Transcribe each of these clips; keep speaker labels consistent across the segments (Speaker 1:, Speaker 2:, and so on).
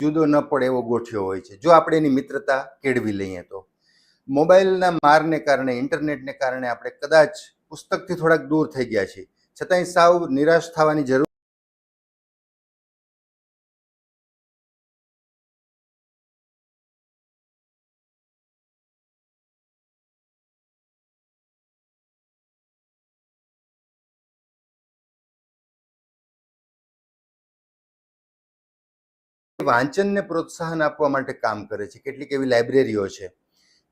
Speaker 1: જુદો ન પડે એવો ગોઠ્યો હોય છે. જો આપણે એની મિત્રતા કેળવી લઈએ તો. મોબાઈલના મારને કારણે, ઇન્ટરનેટને કારણે આપણે કદાચ પુસ્તકથી થોડાક દૂર થઈ ગયા છીએ. છતાંય સાવ નિરાશ થવાની જરૂર વાંચનને પ્રોત્સાહન આપવા માટે કામ કરે છે. કેટલીક એવી લાઇબ્રેરીઓ છે,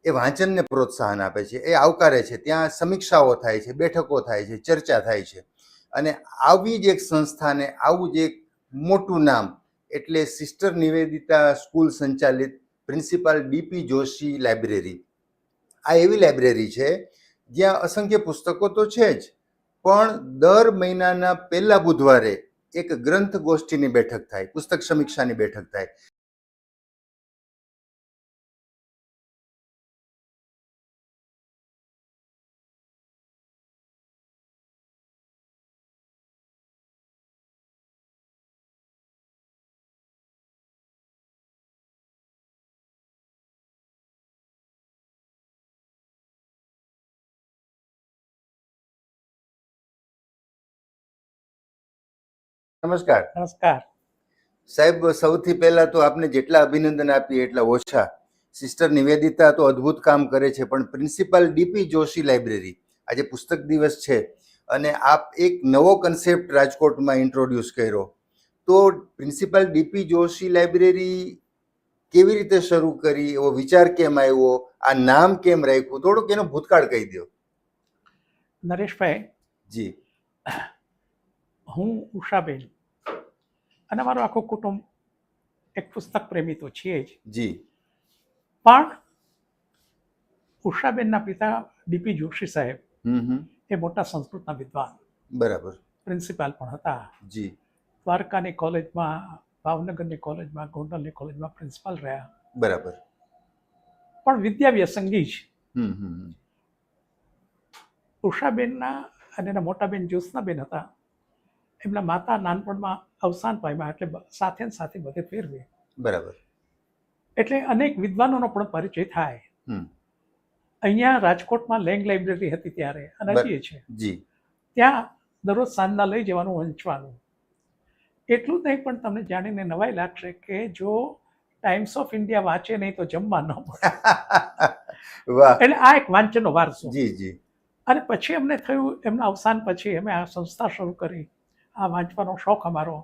Speaker 1: એ વાંચનને પ્રોત્સાહન આપે છે. એ આવકારે છે. ત્યાં સમીક્ષાઓ થાય છે, બેઠકો થાય છે, ચર્ચા થાય છે. અને આવી જ એક સંસ્થાને આવું જ એક મોટું નામ, એટલે સિસ્ટર નિવેદિતા સ્કૂલ સંચાલિત પ્રિન્સિપાલ ડીપી જોશી લાઇબ્રેરી. આ એવી લાઇબ્રેરી છે, જ્યાં અસંખ્ય પુસ્તકો તો છે જ, પણ દર મહિનાના પહેલા બુધવારે એક ગ્રંથ ગોષ્ઠીની બેઠક થાય પુસ્તક સમીક્ષાની બેઠક થાય. નમસ્કાર.
Speaker 2: નમસ્કાર.
Speaker 1: સાહેબ સૌથી પહેલા તો આપને જેટલા અભિનંદન આપીએ એટલા ઓછા. સિસ્ટર નિવેદિતા તો અદ્ભુત કામ કરે છે પણ પ્રિન્સિપાલ ડીપી જોશી લાઇબ્રેરી આજે પુસ્તક દિવસ છે અને આપ એક નવો કન્સેપ્ટ રાજકોટમાં ઇન્ટ્રોડ્યુસ કર્યો. તો પ્રિન્સિપાલ ડીપી જોશી લાઇબ્રેરી કેવી રીતે શરૂ કરી એવો વિચાર કેમ આવ્યો આ નામ કેમ રાખ્યું? થોડુંક એનો ભૂતકાળ કહી દો.
Speaker 2: નરેશભાઈ
Speaker 1: જી.
Speaker 2: હું ઉષાબેન. અને મારું આખું કુટુંબ એક પુસ્તક પ્રેમી તો છીએ જ.
Speaker 1: જી.
Speaker 2: પણ ઉષાબેનના પિતા ડીપી જોશી સાહેબ એ મોટા સંસ્કૃતના વિદ્વાન
Speaker 1: બરાબર.
Speaker 2: પ્રિન્સિપાલ પણ હતા.
Speaker 1: જી.
Speaker 2: દ્વારકાની કોલેજમાં ભાવનગરની કોલેજમાં ગોંડલની કોલેજમાં પ્રિન્સિપાલ રહ્યા.
Speaker 1: બરાબર.
Speaker 2: પણ વિદ્યા વ્યસંગી જ. ઉષાબેનના અને એના મોટાબેન જ્યોત્સનાબેન હતા. એમના માતા નાનપણમાં અવસાન પામ્યા એટલે સાથે ને સાથે બધે ફેરવે.
Speaker 1: બરાબર.
Speaker 2: એટલે અનેક વિદ્વાનોનો પણ પરિચય થાય. અહીંયા રાજકોટમાં લેંગ લાઇબ્રેરી હતી ત્યારે અને હજી છે. ત્યાં દરરોજ સાંજના લઈ જવાનું વંચવાનું. એટલું જ નહીં પણ તમને જાણીને નવાઈ લાગશે કે જો ટાઈમ્સ ઓફ ઇન્ડિયા વાંચે નહીં તો જમવા ન મળે. એટલે આ એક વાંચનનો વારસો.
Speaker 1: જી જી.
Speaker 2: અને પછી અમને થયું એમના અવસાન પછી અમે આ સંસ્થા શરૂ કરી. આ વાંચવાનો શોખ અમારો.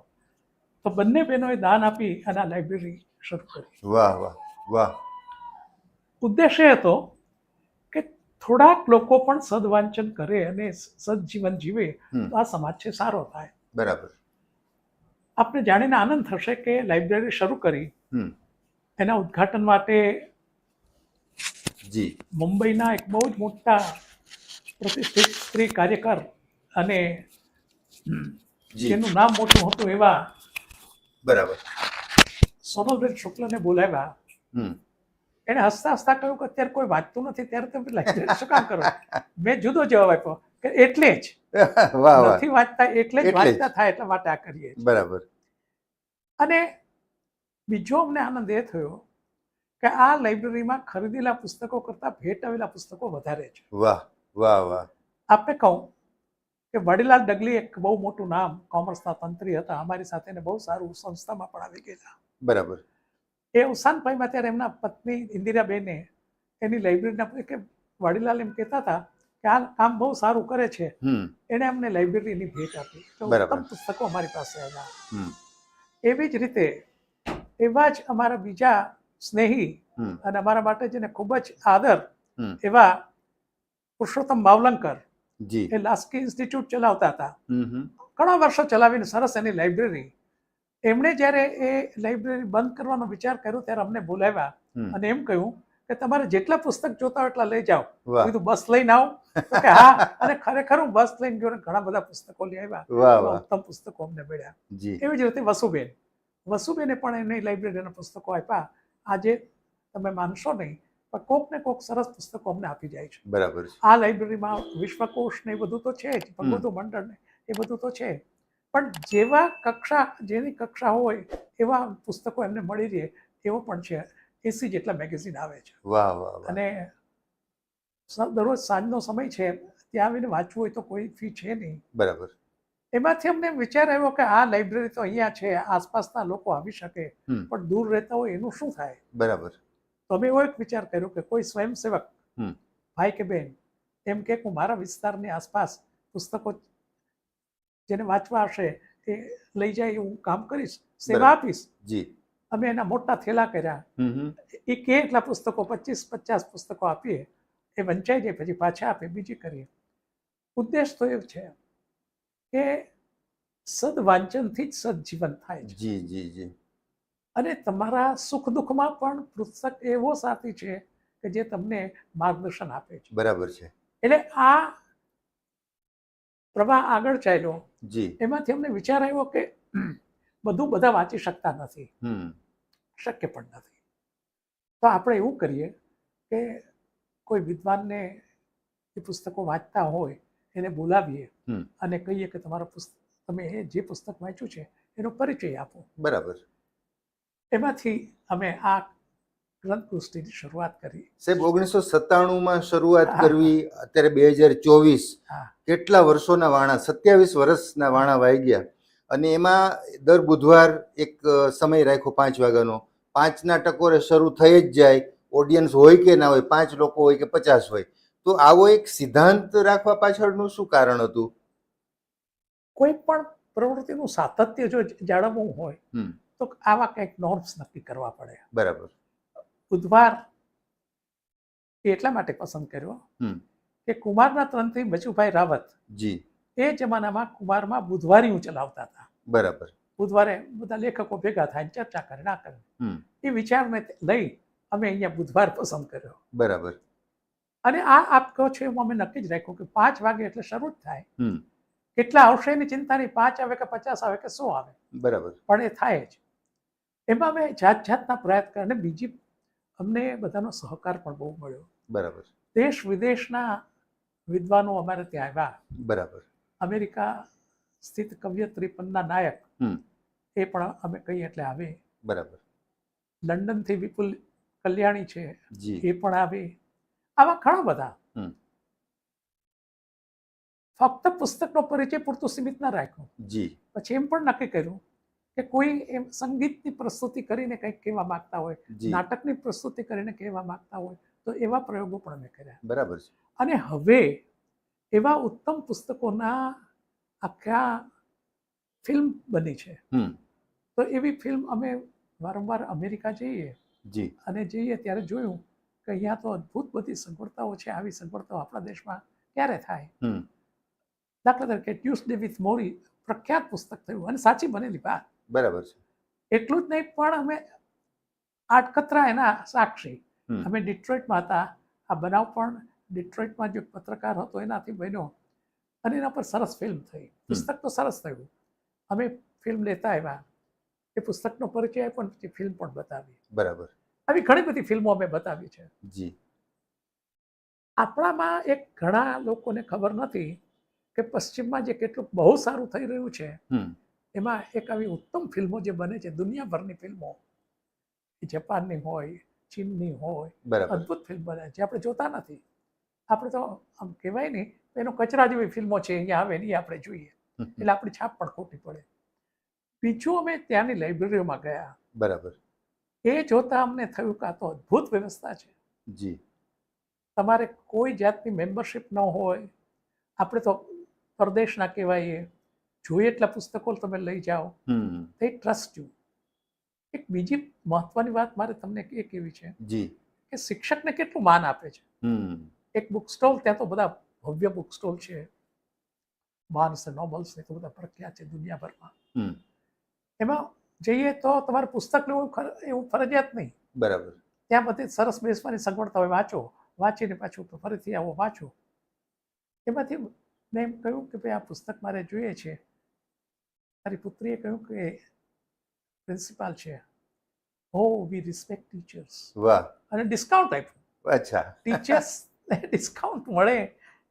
Speaker 2: તો બંને બહેનોએ દાન આપી અને આ લાઇબ્રેરી શરૂ કરી.
Speaker 1: વાહ વાહ વાહ.
Speaker 2: ઉદ્દેશ એ હતો કે થોડાક લોકો પણ સદવાંચન કરે અને સદજીવન જીવે તો આ સમાજ છે સારો થાય.
Speaker 1: બરાબર.
Speaker 2: આપણે જાણીને આનંદ થશે કે લાઇબ્રેરી શરૂ કરી. એના ઉદ્ઘાટન માટે
Speaker 1: જી.
Speaker 2: મુંબઈના એક બહુ જ મોટા પ્રતિષ્ઠિત સ્ત્રી કાર્યકર અને જેનું નામ મોટું હતું એવા
Speaker 1: બરાબર.
Speaker 2: સોનલબેન શુક્લને બોલાવ્યા. એને હસતા હસતા કહ્યું કે અત્યારે કોઈ વાંચતું નથી ત્યારે તમે લાઈબ્રેરી શું કામ કરો? મેં જુદો જવાબ આપ્યો કે એટલે જ. નથી વાંચતા એટલે જ વાંચતા થાય એટલા માટે આ કરીએ
Speaker 1: બરાબર.
Speaker 2: અને બીજો અમને આનંદ એ થયો કે આ લાઇબ્રેરીમાં ખરીદેલા પુસ્તકો કરતા ભેટ આવેલા પુસ્તકો વધારે છે.
Speaker 1: વાહ વાહ વાહ.
Speaker 2: આપને કહું કે વડીલાલ ડગલી એક બહુ મોટું નામ કોમર્સના તંત્રી હતા. અમારી સાથે ને બહુ સારું સંસ્થામાં પણ આવી ગયેલા.
Speaker 1: બરાબર.
Speaker 2: એ અવસાન પામ્યા ત્યારે એમના પત્ની ઇન્દિરાબેને એની લાઇબ્રેરીના કે વડીલાલ એમ કહેતા હતા કે આ કામ બહુ સારું કરે છે. એને અમને લાઇબ્રેરીની ભેટ આપી. તો. ઉત્તમ પુસ્તકો અમારી પાસે આવ્યા. એવી જ રીતે એવા જ અમારા બીજા સ્નેહી અને અમારા માટે જેને ખૂબ જ આદર એવા પુરુષોત્તમ માવલંકર
Speaker 1: જી.
Speaker 2: એ લાસ્કી ઇન્સ્ટિટ્યૂટ ચલાવતા હતા. ઘણા વર્ષો ચલાવીને સરસ એની લાઇબ્રેરી એમણે જ્યારે એ લાઇબ્રેરી બંધ કરવાનો વિચાર કર્યો ત્યારે અમને બોલાવ્યા અને એમ કહ્યું કે તમારે જેટલા પુસ્તક જોતા હોય એટલા લઈ જાઓ. કીધું બસ લઈને આવો. કે હા. અને ખરેખર હું બસ લઈને ગયો ઘણા બધા પુસ્તકો લઈ આવ્યા. ઉત્તમ પુસ્તકો અમને મળ્યા. એવી જ રીતે વસુબેન. વસુબેને પણ એની લાઇબ્રેરીના પુસ્તકો આપ્યા. આજે તમે માનશો નહીં પણ કોક ને કોક સરસ પુસ્તકો અમને આપી જાય છે.
Speaker 1: બરાબર
Speaker 2: આ લાઇબ્રેરીમાં વિશ્વકોશ ને એ બધું તો છે જ
Speaker 1: હમ.
Speaker 2: મંડળ ને એ બધું તો છે પણ જેવા કક્ષા જેની કક્ષા હોય એવા પુસ્તકો એમને મળી રહે એવો પણ છે. એસી જેટલા મેગેઝિન આવે છે.
Speaker 1: વાહ વાહ
Speaker 2: અને દરરોજ સાંજનો સમય છે ત્યાં આવીને વાંચવું હોય તો કોઈ ફી છે નહીં.
Speaker 1: બરાબર.
Speaker 2: એમાંથી અમને વિચાર આવ્યો કે આ લાઇબ્રેરી તો અહીંયા છે આસપાસના લોકો આવી શકે પણ દૂર રહેતા હોય એનું શું થાય?
Speaker 1: બરાબર.
Speaker 2: તો અમે એવો એક વિચાર કર્યો કે કોઈ સ્વયંસેવક ભાઈ કે બેન એમ કે હું મારા વિસ્તારની આસપાસ પુસ્તકો જેને વાંચવા હશે એ લઈ જાય એવું કામ કરીશ સેવા આપીશ.
Speaker 1: જી.
Speaker 2: અમે એના મોટા થેલા કર્યા. એ કે એટલા પુસ્તકો પચીસ પચાસ પુસ્તકો આપીએ એ વંચાઈ જાય પછી પાછા આપે બીજી કરીએ. ઉદ્દેશ તો એ છે કે સદ વાંચનથી જ સદ જીવન થાય છે.
Speaker 1: જી જી જી.
Speaker 2: અને તમારા સુખ દુઃખમાં પણ પુસ્તક એવો સાથી છે કે જે તમને માર્ગદર્શન આપે છે.
Speaker 1: બરાબર છે.
Speaker 2: એટલે આ પ્રવાહ આગળ ચાલ્યો.
Speaker 1: જી.
Speaker 2: એમાંથી અમને વિચાર આવ્યો કે બધું બધા વાંચી શકતા નથી.
Speaker 1: હમ.
Speaker 2: શક્ય પણ નથી. તો આપણે એવું કરીએ કે કોઈ વિદ્વાનને એ પુસ્તકો વાંચતા હોય એને બોલાવીએ અને કહીએ કે તમારા પુસ્તક તમે એ જે પુસ્તક વાંચ્યું છે એનો પરિચય આપો.
Speaker 1: બરાબર.
Speaker 2: એમાંથી અમે આ ગ્રંથ શરૂઆત કરી.
Speaker 1: સાહેબ ઓગણીસો સત્તાણુંમાં શરૂઆત કરવી અત્યારે બે હજાર ચોવીસ. કેટલા વર્ષોના વાણા સત્યાવીસ વર્ષના વાણા વાઈ ગયા અને એમાં દર બુધવાર એક સમય રાખ્યો પાંચ વાગ્યાનો. પાંચના ટકોરે શરૂ થઈ જ જાય ઓડિયન્સ હોય કે ના હોય પાંચ લોકો હોય કે પચાસ હોય. તો આવો એક સિદ્ધાંત રાખવા પાછળનું શું કારણ હતું?
Speaker 2: કોઈ પણ પ્રવૃત્તિનું સાતત્ય જો જાળવવું હોય. તો આવા કંઈક નોર્મ્સ નક્કી કરવા પડે.
Speaker 1: બરાબર.
Speaker 2: બુધવાર એટલા માટે પસંદ કર્યો. કે કુમારના ત્રણથી બચુભાઈ રાવત
Speaker 1: જી.
Speaker 2: એ જમાનામાં કુમારમાં બુધવારીયું ચલાવતા હતા.
Speaker 1: બરાબર.
Speaker 2: બુધવારે બધા લેખકો ભેગા થાય ચર્ચા કરે ના કરે.
Speaker 1: એ
Speaker 2: એ વિચારને લઈ અમે અહીંયા બુધવાર પસંદ કર્યો.
Speaker 1: બરાબર.
Speaker 2: અને આ આપ કહો છો એવું અમે નક્કી જ રાખ્યું કે પાંચ વાગે એટલે શરૂ જ થાય. કેટલા આવશે એની ચિંતા નહીં પાંચ આવે કે પચાસ આવે કે સો આવે.
Speaker 1: બરાબર.
Speaker 2: પણ એ થાય જ. એમાં અમે જાત જાતના પ્રયાસ કર્યા અને બીજી અમને બધાનો સહકાર પણ બહુ મળ્યો.
Speaker 1: બરાબર.
Speaker 2: દેશ વિદેશના વિદ્વાનો અમારે ત્યાં આવ્યા.
Speaker 1: બરાબર.
Speaker 2: અમેરિકા સ્થિત કવ્ય પન્ના નાયક. એ પણ અમે કહીએ એટલે આવે.
Speaker 1: બરાબર.
Speaker 2: લંડનથી વિપુલ કલ્યાણી છે એ પણ આવે. આવા ઘણા બધા.
Speaker 1: હમ.
Speaker 2: ફક્ત પુસ્તકનો પરિચય પૂરતું સીમિત ના રાખ્યો.
Speaker 1: જી.
Speaker 2: પછી એમ પણ નક્કી કર્યું કે કોઈ એમ સંગીતની પ્રસ્તુતિ કરીને કંઈક કહેવા માંગતા હોય નાટકની પ્રસ્તુતિ કરીને કહેવા માંગતા હોય તો એવા પ્રયોગો પણ અમે કર્યા.
Speaker 1: બરાબર છે.
Speaker 2: અને હવે એવા ઉત્તમ પુસ્તકોના આખા ફિલ્મ બની છે. તો એવી ફિલ્મ અમે વારંવાર અમેરિકા જઈએ
Speaker 1: જી.
Speaker 2: અને જઈએ ત્યારે જોયું કે અહીંયા તો અદ્ભુત બધી સગવડતાઓ છે આવી સગવડતાઓ આપણા દેશમાં ક્યારે થાય? દાખલા તરીકે ટ્યુસડે વિથ મોરી પ્રખ્યાત પુસ્તક થયું અને સાચી બનેલી વાત.
Speaker 1: બરાબર છે.
Speaker 2: એટલું જ નહીં પણ અમે આટકતરા એના સાક્ષી. અમે ડિટ્રોઇટમાં હતા. આ બનાવ પણ ડિટ્રોઇટમાં જે પત્રકાર હતો એનાથી બન્યો અને એના પર સરસ ફિલ્મ થઈ. પુસ્તક તો સરસ થયું. અમે ફિલ્મ લેતા આવ્યા. એ પુસ્તકનો પરિચય પણ પછી ફિલ્મ પણ બતાવી.
Speaker 1: બરાબર.
Speaker 2: આવી ઘણી બધી ફિલ્મો અમે બતાવી છે.
Speaker 1: જી.
Speaker 2: આપણામાં એક ઘણા લોકોને ખબર નથી કે પશ્ચિમમાં જે કેટલું બહુ સારું થઈ રહ્યું છે એમાં એક આવી ઉત્તમ ફિલ્મો જે બને છે દુનિયાભરની ફિલ્મો જાપાનની હોય ચીનની હોય અદ્ભુત ફિલ્મ બને છે આપણે જોતા નથી. આપણે તો આમ કહેવાય નહીં એનો કચરા જેવી ફિલ્મો છે અહીંયા આવે ને એ આપણે જોઈએ. એટલે આપણી છાપ પણ ખોટી પડે. બીજું અમે ત્યાંની લાઇબ્રેરીઓમાં ગયા.
Speaker 1: બરાબર.
Speaker 2: એ જોતા અમને થયું કે આ તો અદ્ભુત વ્યવસ્થા છે.
Speaker 1: જી.
Speaker 2: તમારે કોઈ જાતની મેમ્બરશિપ ન હોય. આપણે તો પરદેશના કહેવાય જોઈએ એટલા પુસ્તકો તમે લઈ જાઓ તે ટ્રસ્ટ યુ એક બીજી મહત્વની વાત મારે તમને એ એવી છે
Speaker 1: જી.
Speaker 2: કે શિક્ષકને કેટલું માન આપે છે.
Speaker 1: હમ.
Speaker 2: એક બુક સ્ટોલ ત્યાં તો બધા ભવ્ય બુક સ્ટોલ છે. બાર્ન્સ નોબલ્સ ને તો બધા પ્રખ્યાત છે દુનિયાભરમાં.
Speaker 1: હમ.
Speaker 2: એમાં જઈએ તો તમારે પુસ્તક લેવું એવું ફરજિયાત નહીં.
Speaker 1: બરાબર.
Speaker 2: ત્યાં બધી સરસ બેસવાની સગવડતા હોય વાંચો. વાંચીને પાછું ફરીથી આવો વાંચો. એમાંથી મેં એમ કહ્યું કે ભાઈ આ પુસ્તક મારે જોઈએ છે. મારી પુત્રીએ કહ્યું કે પ્રિન્સિપાલ છે. ઓ વી રિસ્પેક્ટ ટીચર્સ
Speaker 1: વાહ.
Speaker 2: અને ડિસ્કાઉન્ટ આપ્યું.
Speaker 1: અચ્છા.
Speaker 2: ટીચર્સ ડિસ્કાઉન્ટ મળે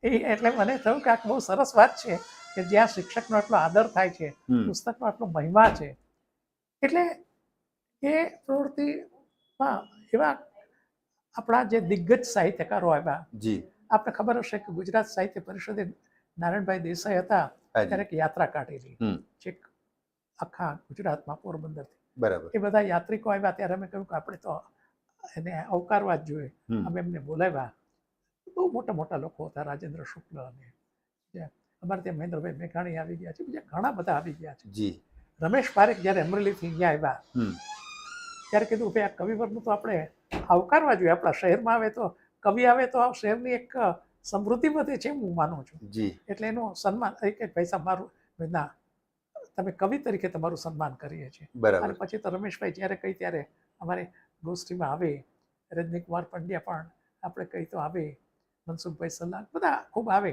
Speaker 2: એ એટલે મને થયું કે આ બહુ સરસ વાત છે કે જ્યાં શિક્ષકનો એટલો આદર થાય છે પુસ્તકનો આટલો મહિમા છે. એટલે એ પ્રવૃત્તિમાં એવા આપણા જે દિગ્ગજ સાહિત્યકારો આવ્યા.
Speaker 1: જી.
Speaker 2: આપને ખબર હશે કે ગુજરાત સાહિત્ય પરિષદે નારાયણભાઈ દેસાઈ હતા ત્યારે એક યાત્રા કાઢેલી. છેક આખા ગુજરાતમાં પોરબંદરથી
Speaker 1: બરાબર.
Speaker 2: એ બધા યાત્રિકો આવ્યા ત્યારે અમે કહ્યું કે આપણે તો એને આવકારવા જ જોઈએ. અમે એમને બોલાવ્યા. બહુ મોટા મોટા લોકો હતા રાજેન્દ્ર શુક્લ અને અમારે ત્યાં મહેન્દ્રભાઈ મેઘાણી આવી ગયા છે બીજા ઘણા બધા આવી ગયા છે.
Speaker 1: જી.
Speaker 2: રમેશ પારેખ જ્યારે અમરેલીથી અહીંયા આવ્યા ત્યારે કીધું ભાઈ આ કવિવરનું તો આપણે આવકારવા જોઈએ. આપણા શહેરમાં આવે તો કવિ આવે તો શહેરની એક સમૃદ્ધિ વધે છે હું માનું છું.
Speaker 1: જી.
Speaker 2: એટલે એનું સન્માન એક એક પૈસા મારું ના તમે કવિ તરીકે તમારું સન્માન કરીએ છીએ. અને પછી તો રમેશભાઈ જ્યારે કહી ત્યારે અમારે ગોષ્ઠીમાં આવે રજનીકુમાર પંડ્યા પણ આપણે કહી તો આવે મનસુખભાઈ સલાહ બધા ખૂબ આવે.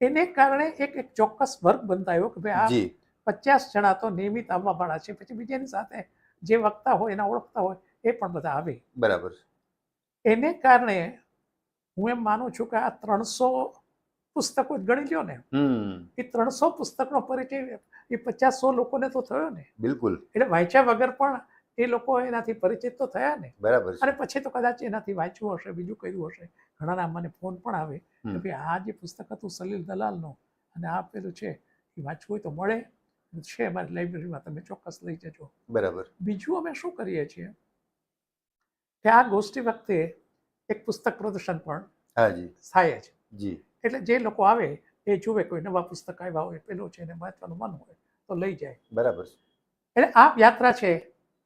Speaker 2: એને કારણે એક એક ચોક્કસ વર્ગ બંધાયો કે ભાઈ આ પચાસ જણા તો નિયમિત આવવાવાળા છે. પછી બીજાની સાથે જે વક્તા હોય એના ઓળખતા હોય એ પણ બધા આવે.
Speaker 1: બરાબર.
Speaker 2: એને કારણે હું એમ માનું છું કે આ ત્રણસો પુસ્તકો જ ગણી લ્યો ને. એ ત્રણસો પુસ્તકનો પરિચય એ પચાસ સો લોકોને તો થયો ને.
Speaker 1: બિલકુલ.
Speaker 2: એટલે વાંચ્યા વગર પણ એ લોકો એનાથી પરિચિત તો થયા ને.
Speaker 1: બરાબર
Speaker 2: અને પછી તો કદાચ એનાથી વાંચ્યું હશે બીજું કર્યું હશે. ઘણાના મને ફોન પણ આવે કે ભાઈ આ જે પુસ્તક હતું સલીલ દલાલનું અને આ પેલું છે એ વાંચવું હોય તો મળે. છે અમારી લાઇબ્રેરીમાં તમે ચોક્કસ લઈ જજો.
Speaker 1: બરાબર.
Speaker 2: બીજું અમે શું કરીએ છીએ કે આ ગોષ્ઠી વખતે એક પુસ્તક પ્રદર્શન પણ
Speaker 1: હાજી
Speaker 2: થાય છે
Speaker 1: જી.
Speaker 2: એટલે જે લોકો આવે એ જુએ કોઈ નવા પુસ્તક આવ્યા હોય પેલું છે એને વાંચવાનું મન હોય તો લઈ જાય.
Speaker 1: બરાબર
Speaker 2: એટલે આ યાત્રા છે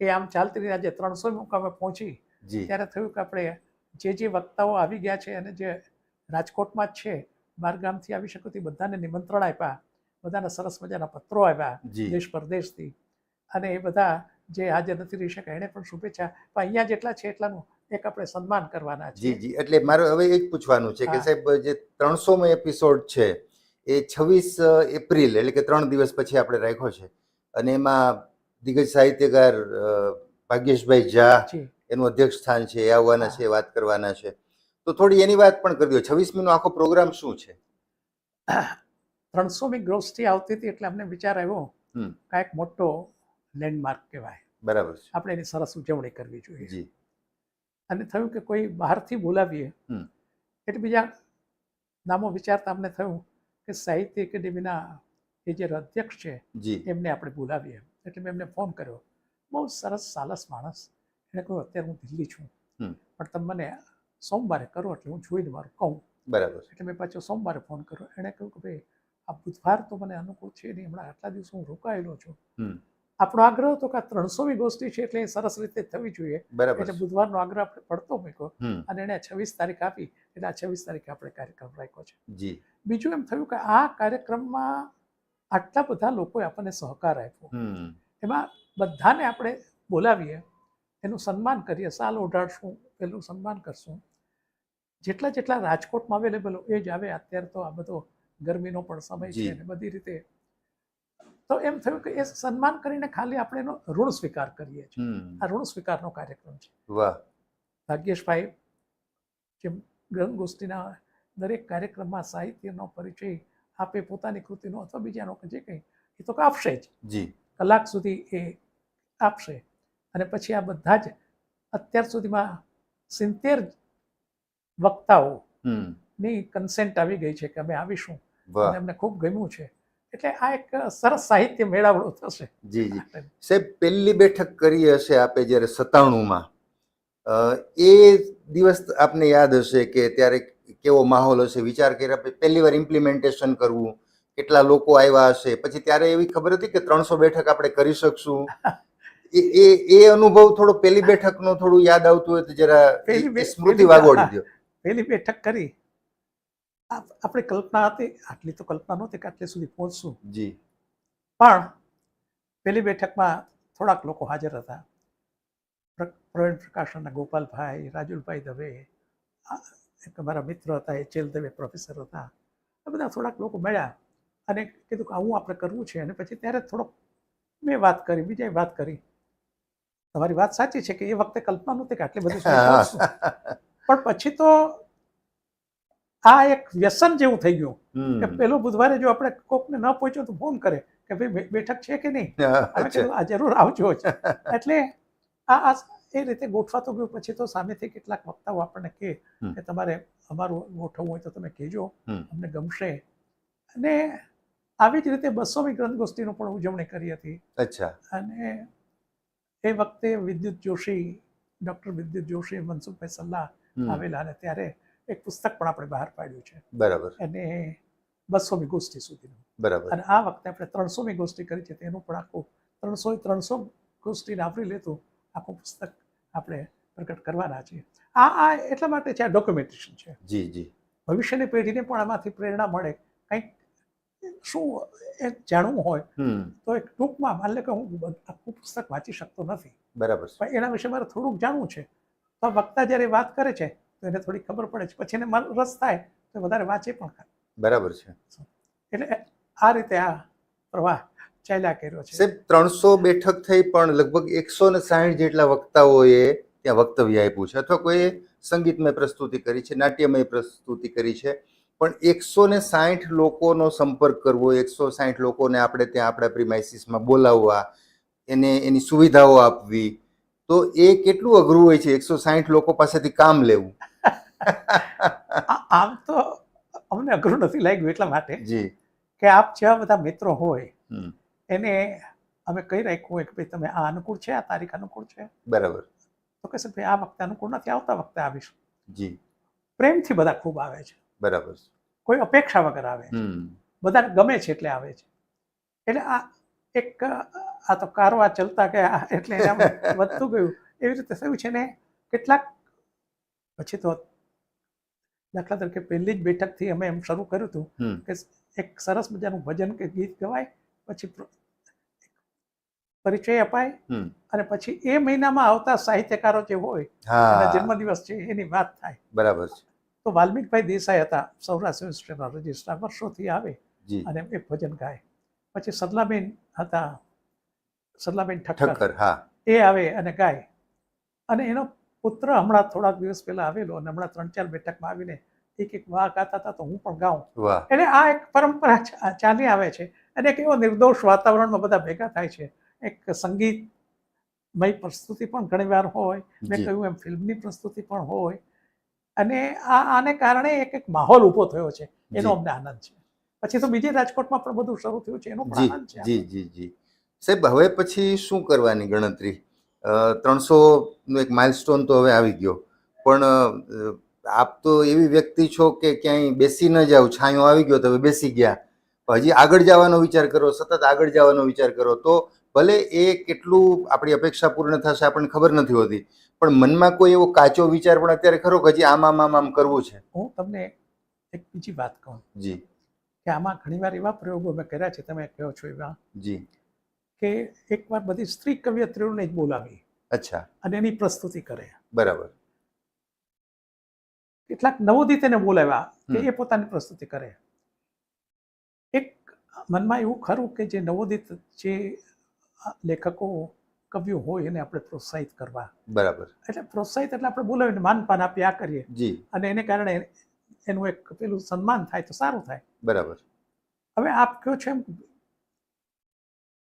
Speaker 2: એ આમ ચાલતી આજે ત્રણસો મુકામે પહોંચી. ત્યારે થયું કે આપણે જે જે વક્તાઓ આવી ગયા છે અને જે રાજકોટમાં જ છે બહારગામથી આવી શકો તે બધાને નિમંત્રણ આપ્યા. બધાને સરસ મજાના પત્રો આવ્યા દેશ પરદેશથી. અને એ બધા જે હાજર નથી રહી શક્યા એને પણ શુભેચ્છા. પણ અહીંયા જેટલા છે એટલાનું એક આપણે સન્માન કરવાના
Speaker 1: જી
Speaker 2: છે
Speaker 1: જી. એટલે મારે હવે એ જ પૂછવાનું છે કે સાહેબ જે ત્રણસોમો એપિસોડ છે એ છવ્વીસ એપ્રિલ એટલે કે ત્રણ દિવસ પછી આપણે રાખ્યો છે. અને એમાં દિગ્ગજ સાહિત્યકાર ભાગ્યેશભાઈ ઝા
Speaker 2: જી.
Speaker 1: એનું અધ્યક્ષ સ્થાન છે એ આવવાના. છે વાત કરવાના છે. તો થોડી એની વાત પણ કરી દો. છવ્વીસમીનો આખો પ્રોગ્રામ શું છે?
Speaker 2: ત્રણસોમી ગોષ્ઠી આવતી હતી એટલે અમને વિચાર આવ્યો. કાંઈક મોટો લેન્ડમાર્ક કહેવાય.
Speaker 1: બરાબર છે.
Speaker 2: આપણે એની સરસ ઉજવણી કરવી જોઈએ.
Speaker 1: જી.
Speaker 2: અને થયું કે કોઈ બહારથી બોલાવીએ એટલે બીજા નામો વિચારતા અમને થયું કે સાહિત્ય એકેડેમીના એ જે અધ્યક્ષ છે એમને આપણે બોલાવીએ. એટલે મેં એમને ફોન કર્યો. બહુ સરસ સાલસ માણસ. એને કહ્યું અત્યારે હું દિલ્હી છું. પણ તમે મને સોમવારે કરો એટલે હું જોઈને મારું કહું.
Speaker 1: બરાબર.
Speaker 2: એટલે મેં પાછો સોમવારે ફોન કર્યો. એણે કહ્યું કે ભાઈ આ બુધવાર તો મને અનુકૂળ છે નહીં. હમણાં આટલા દિવસ હું રોકાયેલો છું. આપણો આગ્રહ હતો કે આ ત્રણસોમી ગોષ્ઠી છે એટલે સરસ રીતે થવી જોઈએ. એટલે. બુધવારનો આગ્રહ આપણે પડતો મૂક્યો અને એને છવ્વીસ તારીખ આપી. એટલે આ છવ્વીસ તારીખે આપણે કાર્યક્રમ રાખ્યો છે. બીજું એમ થયું કે આ કાર્યક્રમમાં આટલા બધા લોકોએ આપણને સહકાર આપ્યો. એમાં બધાને આપણે બોલાવીએ એનું સન્માન કરીએ સાલ ઓઢાડશું પેલું સન્માન કરશું. જેટલા જેટલા રાજકોટમાં અવેલેબલ એ જ આવે. અત્યારે તો આ બધો ગરમીનો પણ સમય છે અને બધી રીતે તો એમ થયું કે એ સન્માન કરીને ખાલી આપણે એનો ઋણ સ્વીકાર કરીએ છીએ. આ ઋણ સ્વીકારનો કાર્યક્રમ છે.
Speaker 1: વાહ.
Speaker 2: ભાગ્યેશભાઈ જે ગ્રંથગોષ્ઠીના દરેક કાર્યક્રમમાં સાહિત્યનો પરિચય આપે પોતાની કૃતિનો અથવા બીજાનો જે કંઈ એ તો આપશે જ.
Speaker 1: જી.
Speaker 2: કલાક સુધી એ આપશે. અને પછી આ બધા જ અત્યાર સુધીમાં સિત્તેર વક્તાઓ ની કન્સેન્ટ આવી ગઈ છે કે અમે આવીશું. અને અમને ખૂબ ગમ્યું છે. એટલે આ એક સરસ સાહિત્ય મેળાવડો થશે.
Speaker 1: જી જી. સાહેબ પહેલી બેઠક કરી હશે આપે જ્યારે સત્તાણુંમાં. એ દિવસ આપને યાદ હશે કે ત્યારે કેવો માહોલ હશે? વિચાર કર્યા પહેલી વાર ઇમ્પ્લિમેન્ટેશન કરવું. કેટલા લોકો આવ્યા હશે? પછી ત્યારે એવી ખબર હતી કે ત્રણસો બેઠક આપણે કરી શકશું. એ એ એ અનુભવ થોડો પહેલી બેઠકનો થોડું યાદ આવતું હોય તો જરા સ્મૃતિ વાગોડી દો
Speaker 2: પહેલી બેઠક કરી. આપણી કલ્પના હતી આટલી તો કલ્પના નહોતી કે આટલે સુધી પહોંચશું.
Speaker 1: જી.
Speaker 2: પણ પેલી બેઠકમાં થોડાક લોકો હાજર હતા. પ્ર- પ્રવીણ પ્રકાશનના ગોપાલભાઈ રાજુલભાઈ દવે મારા એક મિત્ર હતા એ ચેલ દવે પ્રોફેસર હતા. આ બધા થોડાક લોકો મળ્યા અને કીધું કે આવું આપણે કરવું છે અને પછી ત્યારે થોડોક મેં વાત કરી બીજાએ વાત કરી. તમારી વાત સાચી છે કે એ વખતે કલ્પના નહોતી કે આટલી બધી પણ પછી તો આ એક વ્યસન જેવું થઈ ગયું. કે પેલો બુધવારે જો આપણે કોકને ન પહોંચ્યો તો ફોન કરે કે ભાઈ બેઠક છે કે નહીં? આ જરૂર આવજો એટલે આ આ એ રીતે ગોઠવાતો ગયો. પછી તો સામેથી કેટલાક વક્તાઓ આપણને કહે કે તમારે અમારું ગોઠવવું હોય તો તમે કહેજો. અમને ગમશે. અને આવી જ રીતે બસોમી ગ્રંથગોષ્ઠીનું પણ ઉજવણી કરી હતી.
Speaker 1: અચ્છા.
Speaker 2: અને એ વખતે વિદ્યુત જોશી ડૉક્ટર વિદ્યુત જોશી મનસુખભાઈ
Speaker 1: સલાહ
Speaker 2: આવેલા અને ત્યારે એક પુસ્તક પણ આપણે બહાર પાડ્યું છે.
Speaker 1: બરાબર.
Speaker 2: અને બસોમી ગોષ્ઠી સુધીનું.
Speaker 1: બરાબર.
Speaker 2: અને આ વખતે આપણે ત્રણસોમી ગોષ્ઠી કરી છે તેનું પણ આખું ત્રણસો ત્રણસો ગોષ્ઠીને આવરી લેતું આખું પુસ્તક આપણે પ્રગટ કરવાના છીએ. આ આ એટલા માટે છે આ ડોક્યુમેન્ટેશન છે.
Speaker 1: જી જી.
Speaker 2: ભવિષ્યની પેઢીને પણ આમાંથી પ્રેરણા મળે. કંઈક શું જાણવું હોય તો એક ટૂંકમાં માની લે કે હું આખું પુસ્તક વાંચી શકતો નથી.
Speaker 1: બરાબર
Speaker 2: પણ એના વિશે મારે થોડુંક જાણવું છે. તો વક્તા જ્યારે વાત કરે છે તો એને થોડી ખબર પડે છે. પછી એને મન રસ થાય તો વધારે વાંચે પણ ખરા.
Speaker 1: બરાબર છે.
Speaker 2: એટલે આ રીતે આ પ્રવાહ ચાલ્યા કર્યો છે.
Speaker 1: સાહેબ ત્રણસો બેઠક થઈ પણ લગભગ એકસો ને સાહીઠ જેટલા વક્તાઓએ ત્યાં વક્તવ્ય આપ્યું છે. અથવા કોઈએ સંગીતમય પ્રસ્તુતિ કરી છે નાટ્યમય પ્રસ્તુતિ કરી છે. પણ એકસો ને સાહીઠ લોકોનો સંપર્ક કરવો એકસો સાહીઠ લોકોને આપણે ત્યાં આપણા પ્રિમાઇસીસમાં બોલાવવા એને એની સુવિધાઓ આપવી તો એ કેટલું અઘરું હોય છે? એકસો સાહીઠ લોકો પાસેથી કામ લેવું.
Speaker 2: આમ તો અમને અઘરું નથી લાગ્યું એટલા માટે
Speaker 1: જી.
Speaker 2: કે આપ જેવા બધા મિત્રો હોય એને અમે કહી રાખ્યું હોય કે ભાઈ તમે આ અનુકૂળ છે આ તારીખ અનુકૂળ છે.
Speaker 1: બરાબર.
Speaker 2: તો કહેશે ભાઈ આ વખતે અનુકૂળ નથી આવતા વખતે આવીશું.
Speaker 1: જી.
Speaker 2: પ્રેમથી બધા ખૂબ આવે છે.
Speaker 1: બરાબર
Speaker 2: કોઈ અપેક્ષા વગર આવે છે.
Speaker 1: હમ.
Speaker 2: ગમે છે એટલે આવે છે. એટલે આ એક આ તો કારવા ચલતા કે એટલે વધતું ગયું. એવી રીતે થયું છે ને કેટલાક પછી તો દાખલા તરીકે પહેલી જ બેઠકથી અમે એમ શરૂ કર્યું હતું કે એક સરસ મજાનું ભજન કે ગીત ગવાય પછી પરિચય અપાય અને પછી એ મહિનામાં આવતા સાહિત્યકારો જે હોય જન્મદિવસ છે એની વાત થાય.
Speaker 1: બરાબર છે.
Speaker 2: તો વાલ્મીકભાઈ દેસાઈ હતા સૌરાષ્ટ્ર યુનિવર્સિટીના રજિસ્ટ્રાર વર્ષોથી આવે અને એ ભજન ગાય. પછી સરલાબેન હતા સરલાબેન ઠક્કર.
Speaker 1: ઠક્કર હા.
Speaker 2: એ આવે અને ગાય. અને એનો પુત્ર હમણાં થોડાક દિવસ પહેલા આવેલો અને હમણાં ત્રણ ચાર બેઠકમાં આવીને એક એક વાહ ગાતા હતા તો હું પણ ગાઉં. એટલે આ એક પરંપરા ચાલી આવે છે અને એક એવો નિર્દોષ વાતાવરણમાં બધા ભેગા થાય છે. એક સંગીતમય પ્રસ્તુતિ પણ ઘણીવાર હોય. મેં કહ્યું એમ ફિલ્મની પ્રસ્તુતિ પણ હોય. અને આ આને કારણે એક એક માહોલ ઊભો થયો છે. એનો અમને આનંદ છે. પછી તો બીજે રાજકોટમાં પણ બધું શરૂ થયું છે. એનો પણ આનંદ છે
Speaker 1: જી જી જી. સાહેબ હવે પછી શું કરવાની ગણતરી? ત્રણસો એક માઇલસ્ટોન તો હવે આવી ગયો. પણ આપ તો એવી વ્યક્તિ છો કે ક્યાંય બેસી ન જાઓ છાંયો આવી ગયો તો હવે બેસી ગયા. પણ હજી આગળ જવાનો વિચાર કરો સતત આગળ જવાનો વિચાર કરો તો ભલે એ કેટલું આપણી અપેક્ષા પૂર્ણ થશે આપણને ખબર નથી હોતી પણ મનમાં કોઈ એવો કાચો વિચાર પણ અત્યારે ખરો કે હજી આમ આમ આમ આમ કરવું છે?
Speaker 2: હું તમને એક બીજી વાત કહું.
Speaker 1: જી.
Speaker 2: કે આમાં ઘણીવાર એવા પ્રયોગો મેં કર્યા છે તમે કહો છો એવા.
Speaker 1: જી.
Speaker 2: કે એકવાર બધી સ્ત્રી કવિયત્રીઓને જ બોલાવી
Speaker 1: અચ્છા.
Speaker 2: અને એની પ્રસ્તુતિ કરે.
Speaker 1: બરાબર.
Speaker 2: કેટલાક નવોદિત એને બોલાવ્યા કે એ પોતાની પ્રસ્તુતિ કરે. એક મનમાં એવું ખરું કે જે નવોદિત જે લેખકો કવિઓ હોય એને આપણે પ્રોત્સાહિત કરવા.
Speaker 1: બરાબર.
Speaker 2: એટલે પ્રોત્સાહિત એટલે આપણે બોલાવીને માનપાન આપી આ કરીએ.
Speaker 1: જી.
Speaker 2: અને એને કારણે એનું એક પેલું સન્માન થાય તો સારું થાય.
Speaker 1: બરાબર.
Speaker 2: હવે આપ કયો છો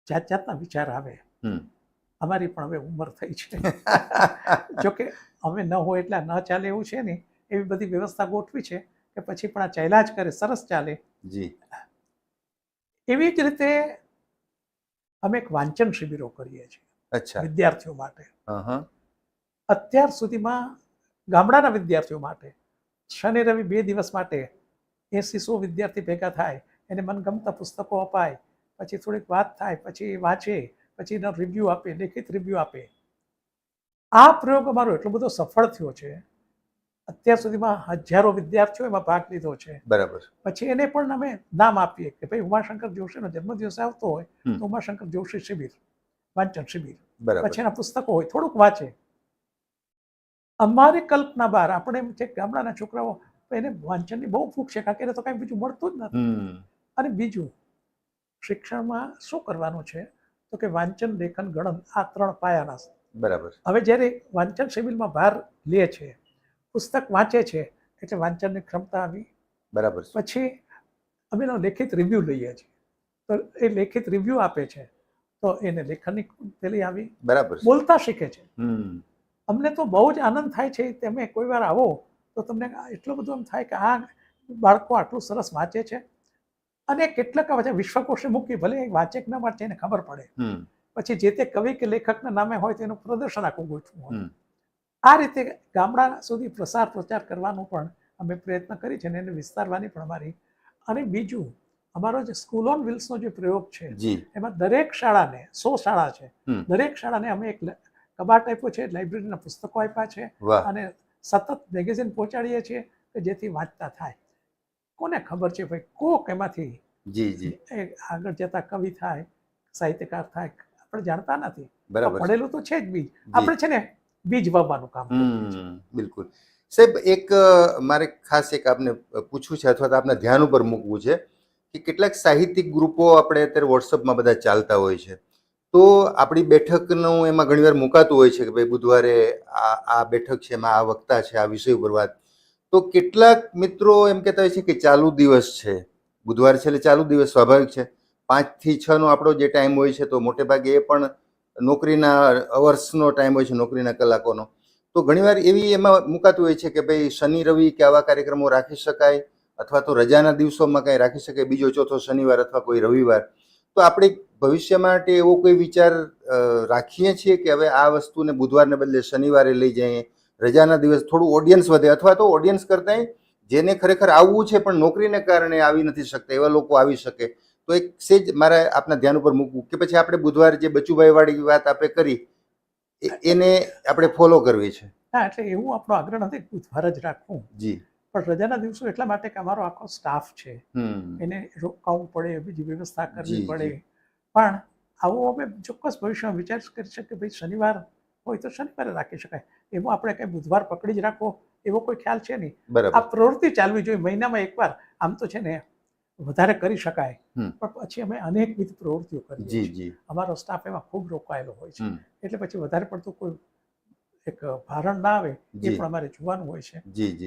Speaker 2: જાત જાતના વિચાર આવે. અમારી પણ હવે ઉંમર થઈ છે. જોકે અમે ન હોય એટલે ન ચાલે એવું છે ને એવી બધી વ્યવસ્થા ગોઠવી છે કે પછી પણ આ ચાલ્યા જ કરે સરસ ચાલે.
Speaker 1: જી.
Speaker 2: એવી જ રીતે અમે એક વાંચન શિબિરો કરીએ છીએ
Speaker 1: અચ્છા.
Speaker 2: વિદ્યાર્થીઓ માટે. અત્યાર સુધીમાં ગામડાના વિદ્યાર્થીઓ માટે શનિ રવિ બે દિવસ માટે એસી સો વિદ્યાર્થી ભેગા થાય એને મનગમતા પુસ્તકો અપાય પછી થોડીક વાત થાય પછી વાંચે પછી એનો રિવ્યૂ આપે લેખિત રિવ્યૂ આપે. આ પ્રયોગ અમારો એટલો બધો સફળ થયો છે. અત્યાર સુધીમાં હજારો વિદ્યાર્થીઓ એમાં ભાગ લીધો છે.
Speaker 1: બરાબર
Speaker 2: પછી એને પણ અમે નામ આપીએ કે ભાઈ ઉમાશંકર જોશીનો જન્મદિવસ આવતો હોય તો ઉમાશંકર જોશી શિબિર વાંચન શિબિર.
Speaker 1: બરાબર.
Speaker 2: પછી એના પુસ્તકો હોય થોડુંક વાંચે. અમારી કલ્પના બહાર આપણે એમ છે ગામડાના છોકરાઓ એને વાંચનની બહુ ભૂખ છે કારણ કે એને તો કાંઈ બીજું મળતું જ નથી. અને બીજું શિક્ષણમાં શું કરવાનું છે? તો કે વાંચન લેખન ગણન આ ત્રણ પાયાના
Speaker 1: બરાબર.
Speaker 2: હવે જ્યારે વાંચન શિબિરમાં ભાર લે છે પુસ્તક વાંચે છે એટલે વાંચનની ક્ષમતા આવી.
Speaker 1: બરાબર
Speaker 2: પછી અમે લેખિત રિવ્યૂ લઈએ છીએ. તો એ લેખિત રિવ્યૂ આપે છે તો એને લેખનની પેલી આવી.
Speaker 1: બરાબર
Speaker 2: બોલતા શીખે છે.
Speaker 1: હમ.
Speaker 2: અમને તો બહુ જ આનંદ થાય છે તમે કોઈ વાર આવો તો તમને એટલું બધું એમ થાય કે આ બાળકો આટલું સરસ વાંચે છે. અને કેટલાક વિશ્વકોશે મૂકી ભલે વાંચક ના વાંચે એને ખબર પડે. પછી જે તે કવિ કે લેખકના નામે હોય તેનું પ્રદર્શન આખું ગોઠવું હોય. આ રીતે ગામડા સુધી પ્રસાર પ્રચાર કરવાનું પણ અમે પ્રયત્ન કરી છે અને એને વિસ્તારવાની પણ અમારી અને બીજું અમારો જે સ્કૂલ ઓન વ્હીલ્સનો જે પ્રયોગ છે એમાં દરેક શાળાને સો શાળા છે દરેક શાળાને અમે એક કબાટ આપ્યો છે લાઇબ્રેરીના પુસ્તકો આપ્યા છે અને સતત મેગેઝિન પહોંચાડીએ છીએ કે જેથી વાંચતા થાય. કોને ખબર છે ભાઈ? કોક એમાંથી
Speaker 1: જી જી.
Speaker 2: એ આગળ જતા કવિ થાય સાહિત્યકાર થાય આપણે જાણતા નથી.
Speaker 1: બરાબર.
Speaker 2: પડેલું તો છે જ બીજ. આપણે છે ને બીજ વાવવાનું કામ
Speaker 1: બિલકુલ. સાહેબ એક મારે ખાસ એક આપને પૂછવું છે અથવા તો આપના ધ્યાન ઉપર મૂકવું છે કે કેટલાક સાહિત્યિક ગ્રુપો આપણે અત્યારે વોટ્સઅપમાં બધા ચાલતા હોય છે. તો આપણી બેઠકનું એમાં ઘણીવાર મુકાતું હોય છે કે ભાઈ બુધવારે આ આ બેઠક છે એમાં આ વક્તા છે આ વિષય ઉપર વાત તો કેટલાક મિત્રો એમ કહેતા હોય છે કે ચાલુ દિવસ છે. બુધવાર છે એટલે ચાલુ દિવસ સ્વાભાવિક છે. પાંચથી છનો આપણો જે ટાઈમ હોય છે તો મોટે ભાગે એ પણ નોકરીના અવર્સનો ટાઈમ હોય છે, નોકરીના કલાકોનો. તો ઘણીવાર એવી એમાં મુકાતું હોય છે કે ભાઈ શનિ, રવિ કે આવા કાર્યક્રમો રાખી શકાય અથવા તો રજાના દિવસોમાં કાંઈ રાખી શકાય, બીજો ચોથો શનિવાર અથવા કોઈ રવિવાર. તો આપણે ભવિષ્ય માટે એવો કોઈ વિચાર રાખીએ છીએ કે હવે આ વસ્તુને બુધવારને બદલે શનિવારે લઈ જઈએ? રજાના દિવસ થોડું ઓડિયન્સ વધે અથવા તો ઓડિયન્સ કરતાંય જેને ખરેખર આવવું છે પણ નોકરીને કારણે આવી નથી શકતા એવા લોકો આવી શકે. તો એક સેજ મારે આપના ધ્યાન ઉપર મૂકવું કે પછી આપણે બુધવારે જે બચુભાઈવાળી વાત આપણે કરી એને આપણે ફોલો કરવી છે.
Speaker 2: હા એટલે એવું આપણો આગ્રહ નથી બુધવાર જ રાખવું.
Speaker 1: જી.
Speaker 2: પણ રજાના દિવસો એટલા માટે કે અમારો આખો સ્ટાફ છે એને રોકાવવું પડે બીજી વ્યવસ્થા કરવી પડે. પણ આવો અમે ચોક્કસ ભવિષ્યમાં વિચાર કરી શકીએ કે ભાઈ શનિવાર હોય તો શનિવારે રાખી શકાય. એમાં આપણે કંઈ બુધવાર પકડી જ રાખો એવો કોઈ ખ્યાલ છે નહીં. આ પ્રવૃત્તિ ચાલવી જોઈએ. મહિનામાં એકવાર આમ તો છે ને વધારે કરી શકાય. પણ પછી અમે અનેકવિધ પ્રવૃત્તિઓ કરીએ છીએ. અમારો સ્ટાફ એમાં ખૂબ રોકાયેલો હોય છે. એટલે પછી વધારે પડતું કોઈ એક ભારણ ના આવે એ પણ અમારે જોવાનું હોય છે.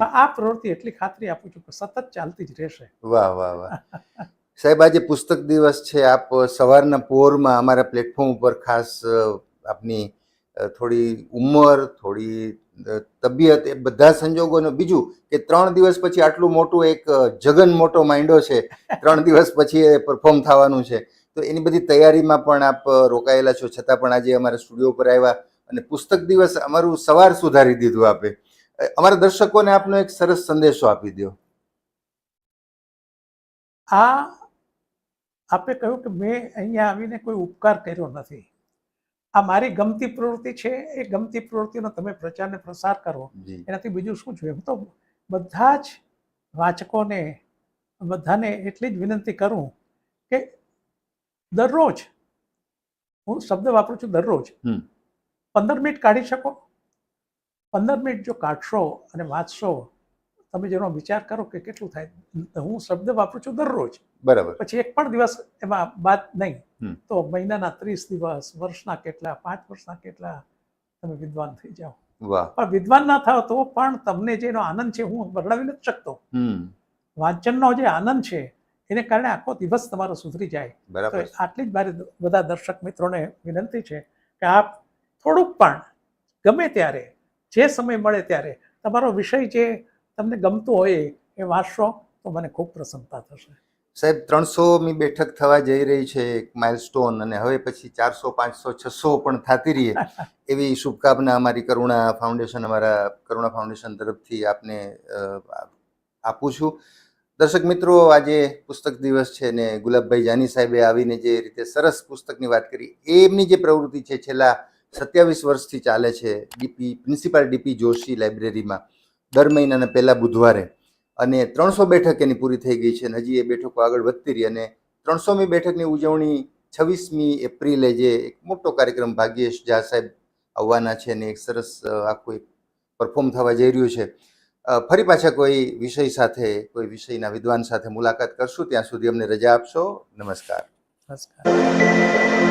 Speaker 2: આ પ્રવૃત્તિ એટલી ખાતરી આપું છું કે સતત ચાલતી જ રહેશે.
Speaker 1: વાહ વાહ વાહ. સાહેબ આજે પુસ્તક દિવસ છે. આપ સવારના પોરમાં અમારા પ્લેટફોર્મ ઉપર ખાસ આપની થોડી ઉંમર, થોડી તબિયત એ બધા સંજોગોનો. બીજું કે ત્રણ દિવસ પછી આટલું મોટું એક જગન મોટો માઇન્ડો છે, ત્રણ દિવસ પછી એ પરફોર્મ થવાનું છે. તો એની બધી તૈયારીમાં પણ આપ રોકાયેલા છો. છતાં પણ આજે અમારા સ્ટુડિયો પર આવ્યા અને પુસ્તક દિવસ અમારું સવાર સુધારી દીધું આપે. અમારા દર્શકોને આપનો એક સરસ સંદેશો આપી દો
Speaker 2: આ, આપે કહ્યું કે મેં અહીંયા આવીને કોઈ ઉપકાર કર્યો નથી. આ મારી ગમતી પ્રવૃત્તિ છે એ ગમતી પ્રવૃત્તિનો તમે પ્રચાર ને પ્રસાર કરો. એનાથી બીજું શું જોઈએ હું તો બધા જ વાચકોને બધાને એટલી જ વિનંતી કરું કે દરરોજ હું શબ્દ વાપરું છું દરરોજ. પંદર મિનિટ કાઢી શકો. પંદર મિનિટ જો કાઢશો અને વાંચશો તમે જેનો વિચાર કરો કે કેટલું થાય હું શબ્દ વાપરું છું દરરોજ.
Speaker 1: બરાબર.
Speaker 2: પછી એક પણ દિવસ એમાં બાદ નહીં. તો મહિનાના ત્રીસ દિવસ વર્ષના કેટલા પાંચ વર્ષના કેટલા તમે વિદ્વાન થઈ જાઓ. પણ વિદ્વાન ના થાવ તો પણ તમને જેનો આનંદ છે હું વર્ણવી નથી શકતો. વાંચનનો જે આનંદ છે એને કારણે આખો દિવસ તમારો સુધરી જાય. તો
Speaker 1: બરાબર
Speaker 2: આટલી જ મારી બધા દર્શક મિત્રોને વિનંતી છે કે આપ થોડુંક પણ ગમે ત્યારે જે સમય મળે ત્યારે તમારો વિષય જે તમને ગમતો હોય એ વાંચશો તો મને ખૂબ પ્રસન્નતા થશે.
Speaker 1: સાહેબ ત્રણસોમી બેઠક થવા જઈ રહી છે એક માઇલસ્ટોન અને હવે પછી ચારસો પાંચસો છસો પણ થતી રહીએ એવી શુભકામના અમારી કરુણા ફાઉન્ડેશન અમારા કરુણા ફાઉન્ડેશન તરફથી આપને આપું છું. દર્શક મિત્રો આજે પુસ્તક દિવસ છે ને ગુલાબભાઈ જાની સાહેબે આવીને જે રીતે સરસ પુસ્તકની વાત કરી એમની જે પ્રવૃત્તિ છે છેલ્લા સત્યાવીસ વર્ષથી ચાલે છે ડીપી પ્રિન્સિપાલ ડીપી જોશી લાઇબ્રેરીમાં દર મહિનાના પહેલા બુધવારે. અને ત્રણસો બેઠક એની પૂરી થઈ ગઈ છે અને હજી એ બેઠકો આગળ વધતી રહી અને ત્રણસોમી બેઠકની ઉજવણી છવ્વીસમી એપ્રિલે જે એક મોટો કાર્યક્રમ ભાગ્યેશ ઝા સાહેબ આવવાના છે અને એક સરસ આખું પરફોર્મ થવા જઈ રહ્યું છે. ફરી પાછા કોઈ વિષય સાથે, કોઈ વિષયના વિદ્વાન સાથે મુલાકાત કરશું. ત્યાં સુધી અમને રજા આપશો. નમસ્કાર.
Speaker 2: નમસ્કાર.